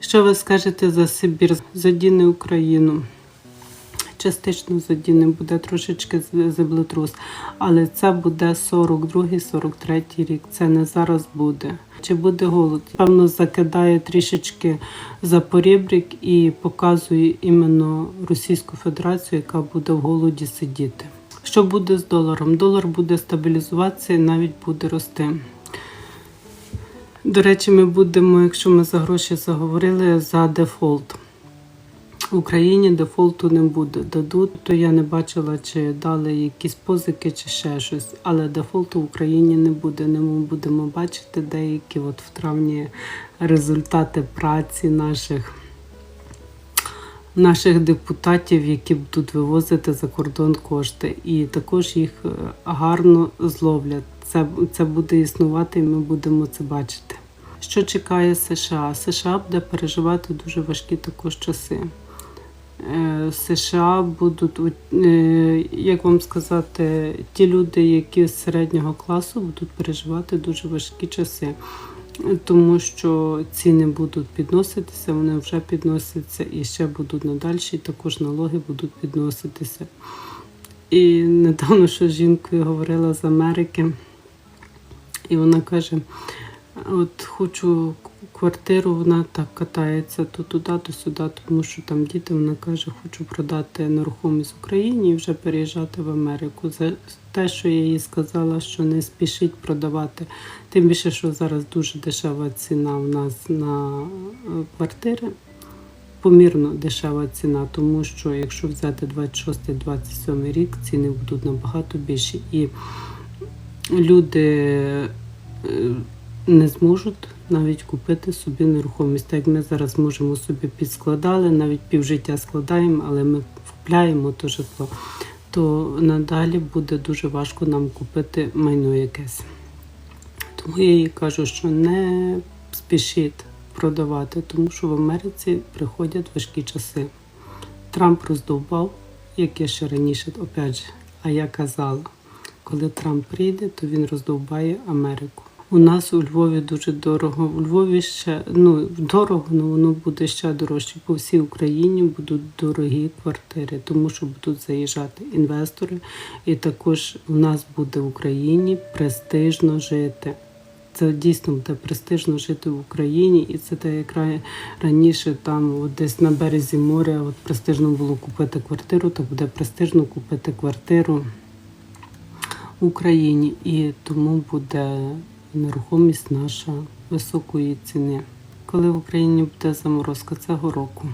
Що ви скажете за Сибір? Задіне Україну. Частично задіне буде трошечки землетрус, але це буде 42-43 рік. Це не зараз буде. Чи буде голод? Певно, закидає трішечки за порібрик і показує іменно Російську Федерацію, яка буде в голоді сидіти. Що буде з доларом? Долар буде стабілізуватися і навіть буде рости. До речі, ми будемо, якщо ми за гроші заговорили, за дефолт. В Україні дефолту не буде. Дадуть, то я не бачила, чи дали якісь позики, чи ще щось. Але дефолту в Україні не буде. Не ми будемо бачити деякі от в травні результати праці наших. Наших депутатів, які будуть вивозити за кордон кошти, і також їх е, гарно зловлять. Це, це буде існувати, і ми будемо це бачити. Що чекає США? США буде переживати дуже важкі також часи. Е, США будуть, е, як вам сказати, ті люди, які з середнього класу будуть переживати дуже важкі часи, тому що ціни будуть підноситися, вони вже підносяться і ще будуть надальші, також налоги будуть підноситися. І недавно що жінкою говорила з Америки, і вона каже: от хочу квартиру, вона так катається то туди, то сюди, тому що там діти, вона каже, хочу продати нерухомість Україні і вже переїжджати в Америку. За те, що я їй сказала, що не спішіть продавати. Тим більше, що зараз дуже дешева ціна в нас на е, квартири. Помірно дешева ціна, тому що якщо взяти 26-27 рік, ціни будуть набагато більші. І люди не зможуть навіть купити собі нерухомість. Так як ми зараз можемо собі підскладали, навіть півжиття складаємо, але ми купляємо то житло, то надалі буде дуже важко нам купити майно якесь. Тому я їй кажу, що не спішіть продавати, тому що в Америці приходять важкі часи. Трамп роздовбав, як я ще раніше, опять же, а я казала, коли Трамп прийде, то він роздовбає Америку. У нас у Львові дуже дорого. У Львові ще ну дорого, але воно буде ще дорожче. По всій Україні будуть дорогі квартири, тому що будуть заїжджати інвестори, і також у нас буде в Україні престижно жити. Це дійсно буде престижно жити в Україні, і це те, як раніше там от десь на березі моря от престижно було купити квартиру, то буде престижно купити квартиру в Україні, і тому буде нерухомість наша високої ціни. Коли в Україні буде заморозка цього року.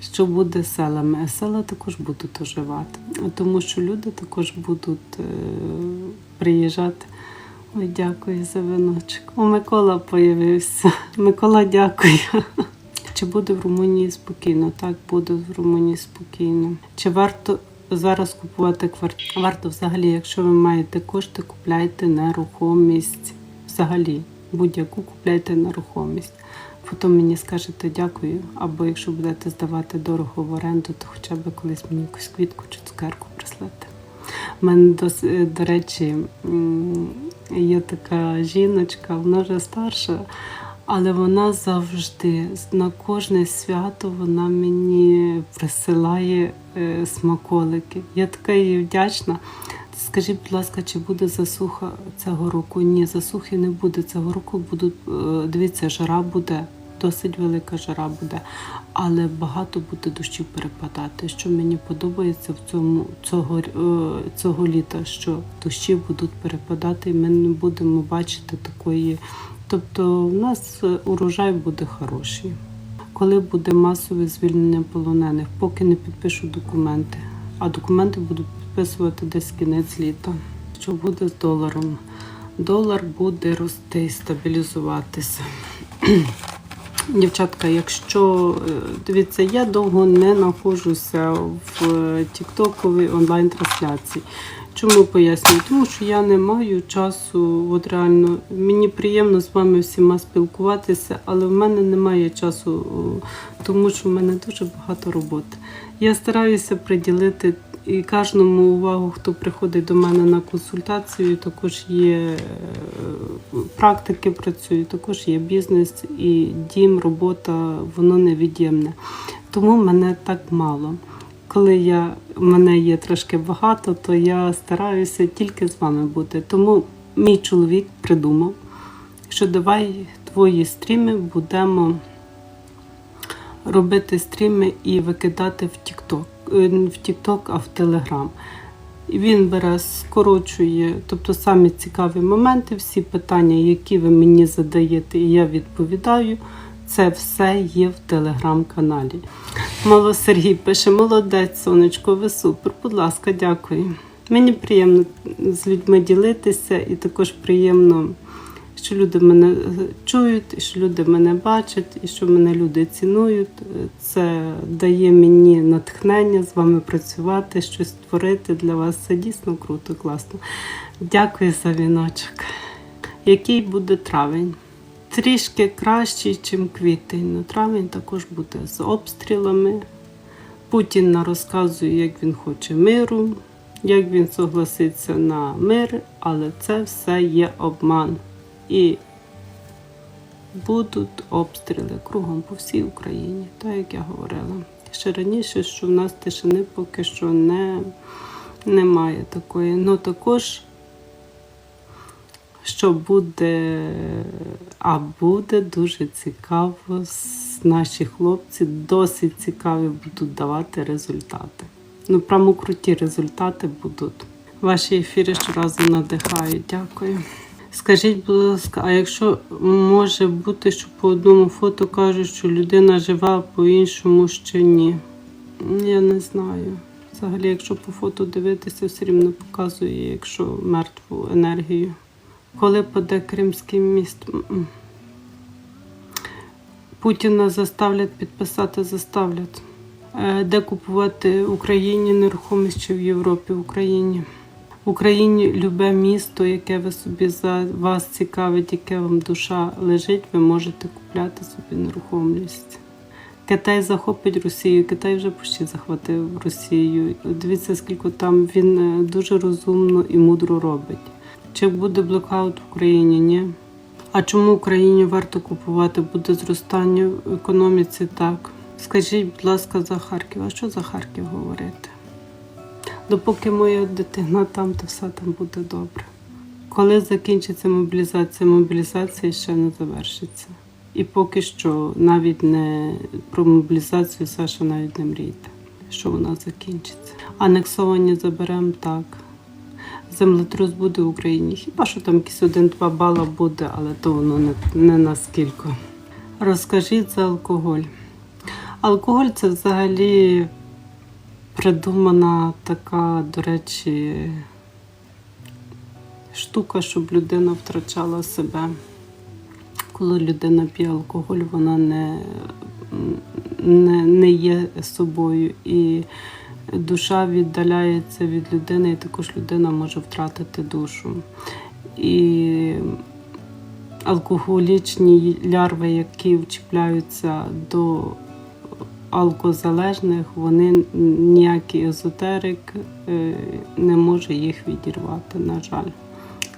Що буде селами? Села також будуть оживати, тому що люди також будуть е, приїжджати. Ой, дякую за виночок. О, Микола появився. Микола, дякую. Чи буде в Румунії спокійно? Так, буде в Румунії спокійно. Чи варто зараз купувати квартиру? Варто взагалі, якщо ви маєте кошти, купляйте нерухомість. Взагалі, будь-яку купляйте нерухомість. Потім мені скажете дякую, або якщо будете здавати дорого в оренду, то хоча б колись мені якусь квітку чи цукерку прислати. У мене до, до речі є така жіночка, вона вже старша, але вона завжди на кожне свято вона мені присилає е, смаколики. Я така їй вдячна. Скажіть, будь ласка, чи буде засуха цього року? Ні, засухи не буде. Цього року будуть, е, дивіться, жара буде, досить велика жара буде, але багато буде дощів перепадати. Що мені подобається в цьому цього, е, цього літа, що дощі будуть перепадати, і ми не будемо бачити такої. Тобто, у нас урожай буде хороший. Коли буде масове звільнення полонених, поки не підпишу документи, а документи будуть підписувати десь кінець літа. Що буде з доларом? Долар буде рости стабілізуватися. Дівчатка, якщо е, дивіться, я довго не знаходжуся в е, тіктоковій онлайн-трансляції. Чому пояснюю? Тому що я не маю часу, от реально, мені приємно з вами всіма спілкуватися, але в мене немає часу, тому що в мене дуже багато роботи. Я стараюся приділити І кожному увагу, хто приходить до мене на консультацію, також є е, практики працюють, також є бізнес і дім, робота, воно невід'ємне. Тому мене так мало. Коли я, мене є трошки багато, то я стараюся тільки з вами бути. Тому мій чоловік придумав, що давай твої стріми будемо робити стріми і викидати в TikTok, в TikTok, а в Telegram. Він бере, скорочує, тобто самі цікаві моменти, всі питання, які ви мені задаєте, і я відповідаю. Це все є в телеграм-каналі. Мало Сергій пише: молодець, сонечко, ви супер. Будь ласка, дякую. Мені приємно з людьми ділитися, і також приємно, що люди мене е, чують, і що люди мене бачать, і що мене люди цінують. Це дає мені натхнення з вами працювати, щось створити для вас. Це дійсно круто, класно. Дякую за віночок. Який буде травень? Трішки кращий, ніж квітень. Ну, травень також буде з обстрілами. Путін розказує, як він хоче миру, як він согласиться на мир, але це все є обман. І будуть обстріли кругом по всій Україні, так як я говорила. Ще раніше, що в нас тишини поки що не, немає такої. Ну також що буде, а буде дуже цікаво. Наші хлопці досить цікаві будуть давати результати. Ну, прямо круті результати будуть. Ваші ефіри щоразу надихають. Дякую. Скажіть, будь ласка, а якщо може бути, що по одному фото кажуть, що людина жива, а по іншому ще ні? Я не знаю. Взагалі, якщо по фото дивитися, все рівно показує, якщо мертву енергію. Коли паде Кримський міст? Путіна заставлять підписати, заставлять. Е, Де купувати в Україні нерухомість чи в Європі в Україні? Україні любе місто, яке ви собі за вас цікавить, яке вам душа лежить, ви можете купляти собі нерухомість. Китай захопить Росію. Китай вже почти захватив Росію. Дивіться, скільки там він е, дуже розумно і мудро робить. Чи буде блокаут в Україні? Ні. А чому Україні варто купувати? Буде зростання в економіці? Так. Скажіть, будь ласка, за Харків. А що за Харків говорити? Допоки моя дитина там, то все там буде добре. Коли закінчиться мобілізація, мобілізація ще не завершиться. І поки що навіть не про мобілізацію Саша навіть не мрійте, що вона закінчиться. Анексовані заберемо так. Землетрус буде в Україні. Хіба що там якийсь один-два бала буде, але то воно не, не наскільки. Розкажіть за алкоголь. Алкоголь це взагалі придумана така, до речі, штука, щоб людина втрачала себе. Коли людина п'є алкоголь, вона не, не, не є собою. І душа віддаляється від людини, і також людина може втратити душу. І алкоголічні лярви, які вчіпляються до алкозалежних, вони ніякий езотерик е, не може їх відірвати, на жаль.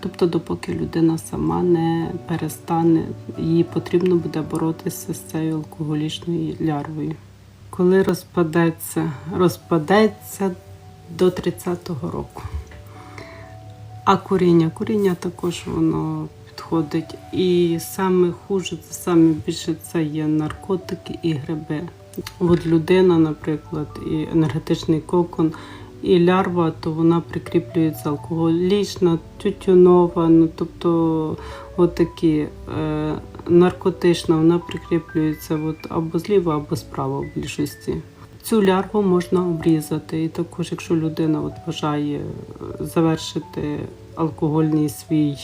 Тобто, допоки людина сама не перестане, їй потрібно буде боротися з цією алкоголічною лярвою. Коли розпадеться, розпадеться до 30-го року. А куріння, куріння також воно підходить. І саме хуже, саме більше це є наркотики і гриби. От людина, наприклад, і енергетичний кокон, і лярва, то вона прикріплюється алкоголічна, тютюнова, ну тобто от такі е, наркотична, вона прикріплюється от або зліва, або справа в більшості. Цю лярву можна обрізати. І також, якщо людина от бажає е, завершити алкогольний свій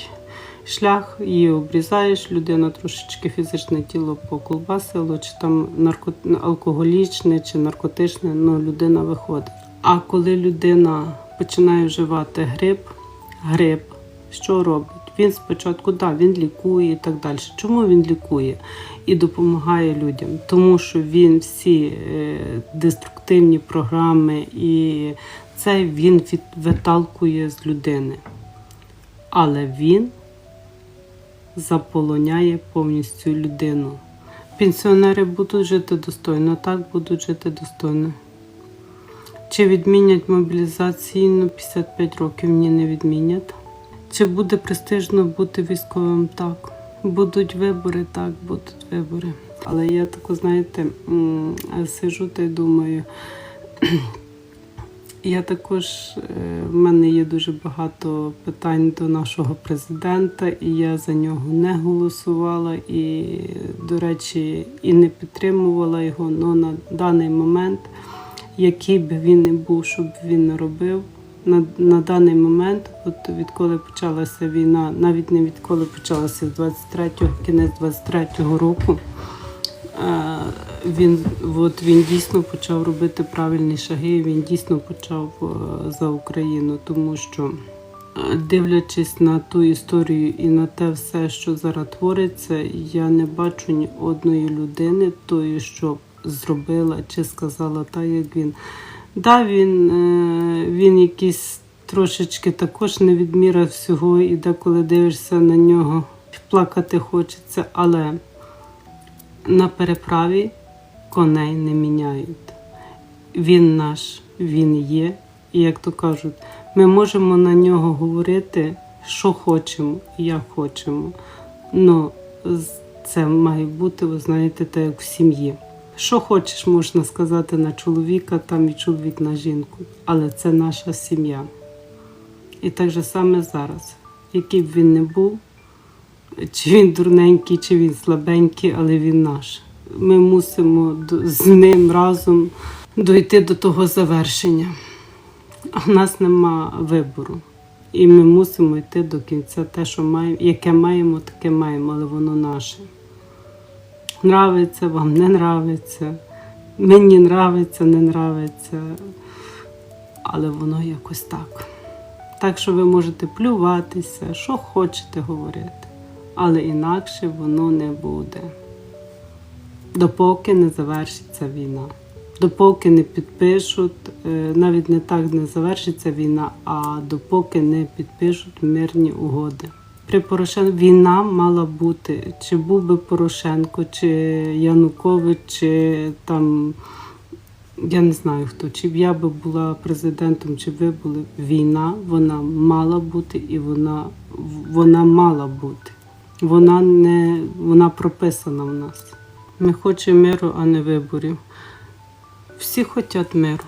шлях, її обрізаєш, людина трошечки фізичне тіло поколбасило, чи там нарко... алкоголічне, чи наркотичне, ну людина виходить. А коли людина починає вживати гриб, гриб, що робить? Він спочатку, да, він лікує і так далі. Чому він лікує і допомагає людям? Тому що він всі е, деструктивні програми і Це він виталкує з людини. Але він заполоняє повністю людину. Пенсіонери будуть жити достойно, так будуть жити достойно. Чи відмінять мобілізаційну 55 років? Ні, не відмінять. Чи буде престижно бути військовим? Так. Будуть вибори, так, будуть вибори. Але я тако, знаєте, сижу та й думаю. Я також е, в мене є дуже багато питань до нашого президента, і я за нього не голосувала і, до речі, і не підтримувала його. Ну на даний момент, який би він не був, щоб він не робив. На, на даний момент, от відколи почалася війна, навіть не відколи почалася з 23-го, кінець 23-го року, він, от він дійсно почав робити правильні шаги, він дійсно почав е, за Україну, тому що, е, дивлячись на ту історію і на те все, що зараз твориться, я не бачу ні одної людини, тої, що зробила чи сказала так, як він. Да, він, е, він якийсь трошечки також не відміряв всього, і деколи дивишся на нього, плакати хочеться, але на переправі коней не міняють. Він наш, він є. І як то кажуть, ми можемо на нього говорити, що хочемо, як хочемо. Ну, це має бути, ви знаєте, так як в сім'ї. Що хочеш, можна сказати на чоловіка, там і чоловік на жінку, але це наша сім'я. І так же саме зараз, який б він не був, чи він дурненький, чи він слабенький, але він наш. Ми мусимо з ним разом дойти до того завершення. А в нас нема вибору. І ми мусимо йти до кінця те, що маємо, яке маємо, таке маємо, але воно наше. Нравиться вам, не нравиться. Мені нравиться, не нравиться. Але воно якось так. Так що ви можете плюватися, що хочете говорити, але інакше воно не буде. Допоки не завершиться війна. Допоки не підпишуть, е, навіть не так не завершиться війна, а допоки не підпишуть мирні угоди. При Порошенку війна мала бути, чи був би Порошенко, чи Янукович, чи там я не знаю хто, чи б я би була президентом, чи ви були. Війна вона мала бути і вона, вона мала бути. Вона не вона прописана в нас. Ми хочемо миру, а не виборів. Всі хочуть миру.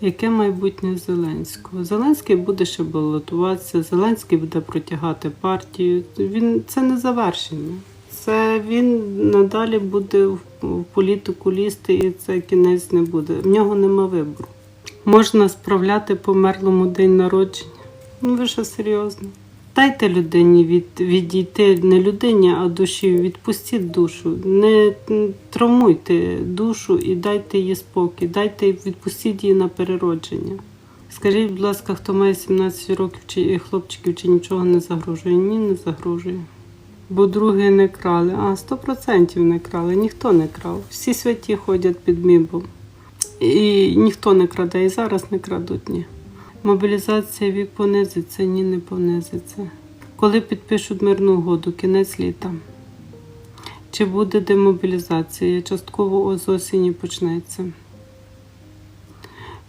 Яке майбутнє Зеленського? Зеленський буде ще балотуватися, Зеленський буде протягати партію. Він це не завершення. Це він надалі буде в політику лізти, і це кінець не буде. В нього нема вибору. Можна справляти померлому день народження. Ну ви що серйозно? Дайте людині від, відійти не людині, а душі. Відпустіть душу. Не травмуйте душу і дайте їй спокій. Дайте відпустіть її на переродження. Скажіть, будь ласка, хто має 17 років чи хлопчиків, чи нічого не загрожує? Ні, не загрожує. Бо другі не крали. А, 100% не крали, ніхто не крав. Всі святі ходять під мібом. І ніхто не краде, і зараз не крадуть ні. Мобілізація вік понизиться, ні, не понизиться. Коли підпишуть мирну угоду, кінець літа. Чи буде демобілізація? Частково з осені почнеться.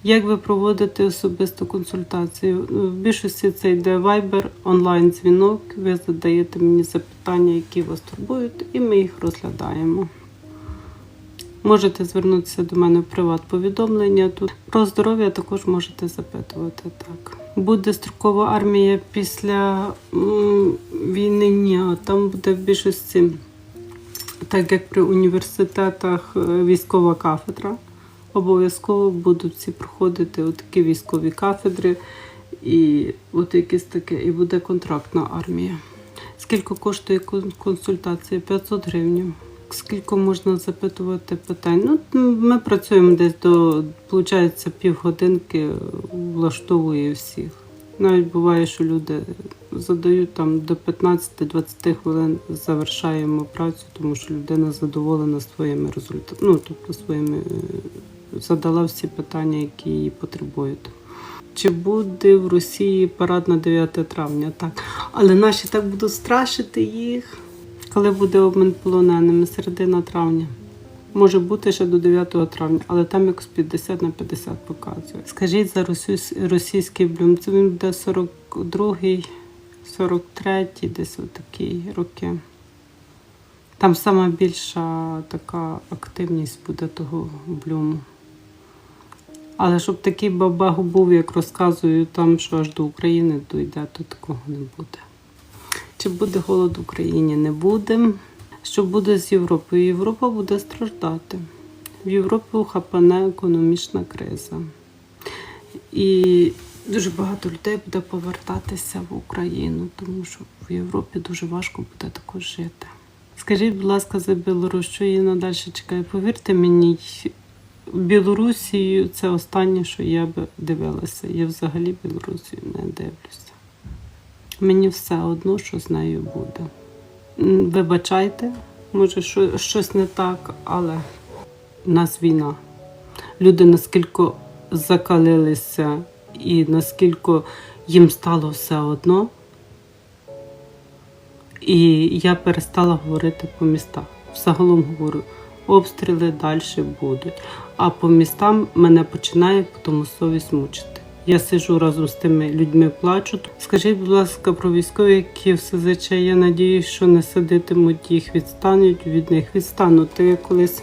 Як ви проводите особисту консультацію? В більшості це йде Viber, онлайн-дзвінок. Ви задаєте мені запитання, які вас турбують, і ми їх розглядаємо. Можете звернутися до мене в приват-повідомлення. Тут про здоров'я також можете запитувати. Так. Буде строкова армія після війни? Ні, там буде в більшості, так як при університетах е, військова кафедра. Обов'язково будуть всі проходити такі військові кафедри, і от якесь таке, і буде контрактна армія. Скільки коштує кон- консультація? 500 гривень. Скільки можна запитувати питань? Ну, ми працюємо десь до, виходить, півгодинки влаштовує всіх. Навіть буває, що люди задають там до 15-20 хвилин завершаємо працю, тому що людина задоволена своїми результатами, ну тобто своїми е, задала всі питання, які її потребують. Чи буде в Росії парад на 9 травня? Так. Але наші так будуть страшити їх, коли буде обмін полоненими середина травня. Може бути ще до 9 травня, але там якось 50 на 50 показує. Скажіть за російський блюм, це він буде 42-й, 43-й, десь отакі роки. Там сама більша така активність буде того блюму. Але щоб такий бабах був, як розказую, там, що аж до України дойде, то такого не буде. Чи буде голод в Україні? Не буде. Що буде з Європою? Європа буде страждати. В Європі хапане економічна криза. І дуже багато людей буде повертатися в Україну, тому що в Європі дуже важко буде також жити. Скажіть, будь ласка, за Білорусь, що її надалі чекає? Повірте мені, Білорусію це останнє, що я би дивилася. Я взагалі Білорусію не дивлюся. Мені все одно, що з нею буде. Вибачайте, може, що, щось не так, але в нас війна. Люди наскільки закалилися і наскільки їм стало все одно. І я перестала говорити по містах. Загалом говорю, обстріли далі будуть. А по містам мене починає тому совість мучити. Я сиджу разом з тими людьми, плачу. Скажіть, будь ласка, про військові, які в СЗЧ, я надіюсь, що не сидитимуть їх, відстануть від них, відстануть. Я колись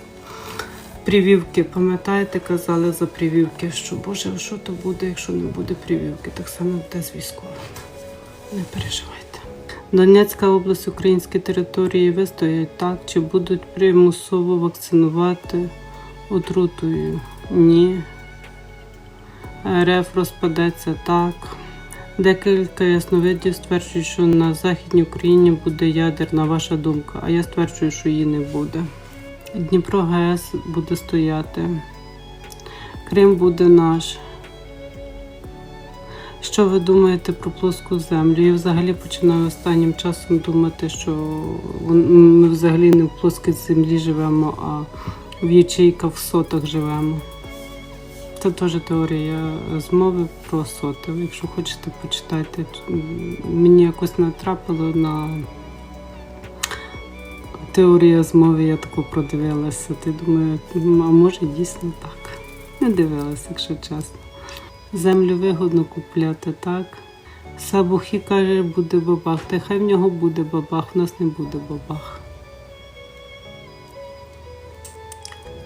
привівки, пам'ятаєте, казали за привівки, що Боже, що то буде, якщо не буде привівки? Так само буде з військовими. Не переживайте. Донецька область, українські території вистоять так, чи будуть примусово вакцинувати отрутою? Ні. РФ розпадеться так. Декілька ясновидів стверджують, що на Західній Україні буде ядерна ваша думка, а я стверджую, що її не буде. Дніпро ГЕС буде стояти. Крим буде наш. Що ви думаєте про плоску землю? Я взагалі починаю останнім часом думати, що ми взагалі не в плоскій землі живемо, а в ячейках в сотах живемо. Це теж теорія змови про соти. Якщо хочете, почитайте. Мені якось натрапило на теорія змови, я таку продивилася. Ти думаю, а може дійсно так. Не дивилася, якщо чесно. Землю вигодно купляти, так? Сабухі каже, буде бабах. Та хай в нього буде бабах, в нас не буде бабах.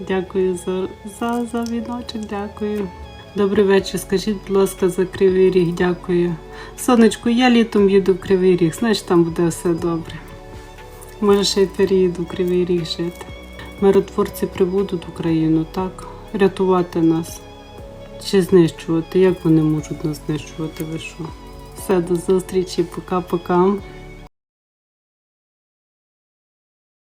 Дякую за, за, за віночок, дякую. Добрий вечір. Скажіть, будь ласка, за кривий ріг, дякую. Сонечко, я літом їду в кривий ріг, знаєш, там буде все добре. Може, ще й переїду в кривий ріг жити. Миротворці прибудуть в Україну, так? Рятувати нас. Чи знищувати? Як вони можуть нас знищувати? Ви що? Все, до зустрічі, пока-пока.